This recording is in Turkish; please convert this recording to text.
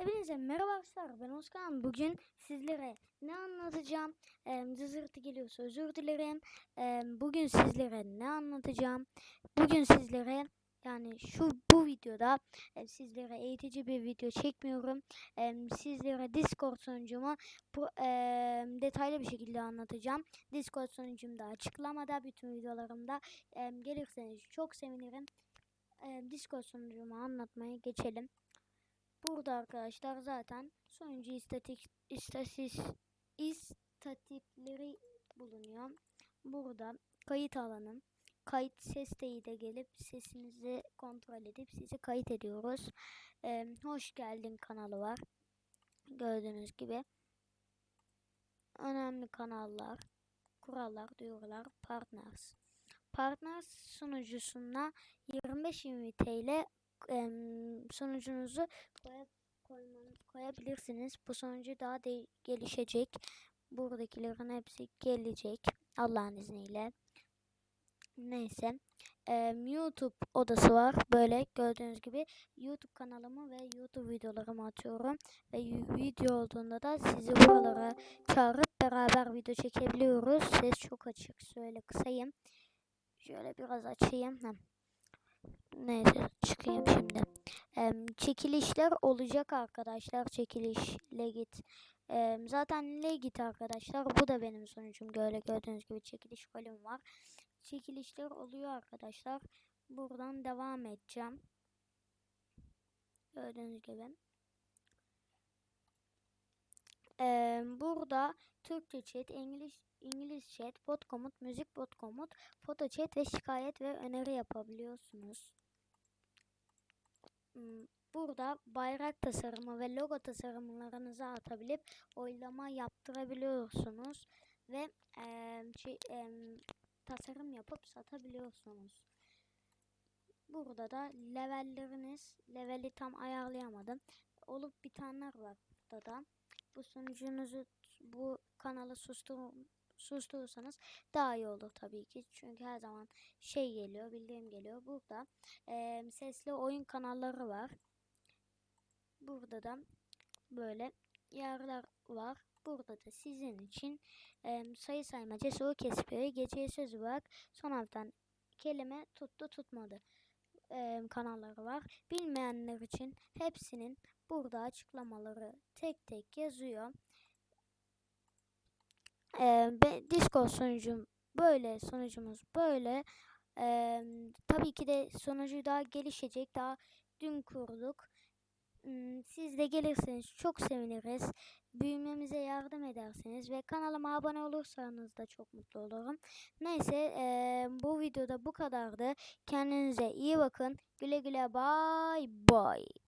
Hepinize merhaba arkadaşlar ben Özkan. Bugün sizlere ne anlatacağım? Ee, cızırtı geliyorsa özür dilerim. Ee, bugün sizlere ne anlatacağım? Bugün sizlere yani şu bu videoda e, sizlere eğitici bir video çekmiyorum. E, sizlere Discord sunucumu bu, e, detaylı bir şekilde anlatacağım. Discord sunucumda açıklamada bütün videolarımda e, gelirseniz çok sevinirim. E, Discord sunucumu anlatmaya geçelim. Burada arkadaşlar zaten sonucu istatik istatis istatikleri bulunuyor. Burada kayıt alanım. Kayıt ses de gelip sesinizi kontrol edip sizi kayıt ediyoruz. Ee, hoş geldin kanalı var. Gördüğünüz gibi. Önemli kanallar, kurallar, duyurular, partners. Partners sunucusuna 25-20 TL em, sonucunuzu koyman, koyabilirsiniz. Bu sonucu daha da gelişecek. Buradakilerin hepsi gelecek. Allah'ın izniyle. Neyse. Em, YouTube odası var. Böyle gördüğünüz gibi YouTube kanalımı ve YouTube videolarımı atıyorum. Ve video olduğunda da sizi buralara çağırıp beraber video çekebiliyoruz. Ses çok açık. Şöyle kısayım. Şöyle biraz açayım. Heh. Neyse çıkayım şimdi. Em, çekilişler olacak arkadaşlar. Çekiliş Legit. Em, zaten Legit arkadaşlar. Bu da benim sonucum. Böyle gördüğünüz gibi çekiliş kolum var. Çekilişler oluyor arkadaşlar. Buradan devam edeceğim. Gördüğünüz gibi. Em, burada Türkçe chat, İngiliz İngiliz chat, bot komut, müzik bot komut, foto chat ve şikayet ve öneri yapabiliyorsunuz. Hmm, Burada bayrak tasarımı ve logo tasarımlarınızı atabilip oylama yaptırabiliyorsunuz ve em, şey, em, tasarım yapıp satabiliyorsunuz. Burada da levelleriniz, leveli tam ayarlayamadım. Olup bitenler var burada da. Bu sunucunuzu bu kanalı sustur susturursanız daha iyi olur tabii ki. Çünkü her zaman şey geliyor, bildirim geliyor. Burada em, sesli oyun kanalları var. Burada da böyle yerler var. Burada da sizin için em, sayı saymaca, soru kesipleri, geceye sözü var. Son haftan kelime tuttu tutmadı em, kanalları var. Bilmeyenler için hepsinin burada açıklamaları tek tek yazıyor. Ee, be- Discord sunucum böyle sunucumuz böyle. Ee, tabii ki de sunucu daha gelişecek. Daha dün kurduk. Hmm, Siz de gelirseniz çok seviniriz. Büyümemize yardım edersiniz ve kanalıma abone olursanız da çok mutlu olurum. Neyse eee, bu videoda bu kadardı. Kendinize iyi bakın. Güle güle bye bye.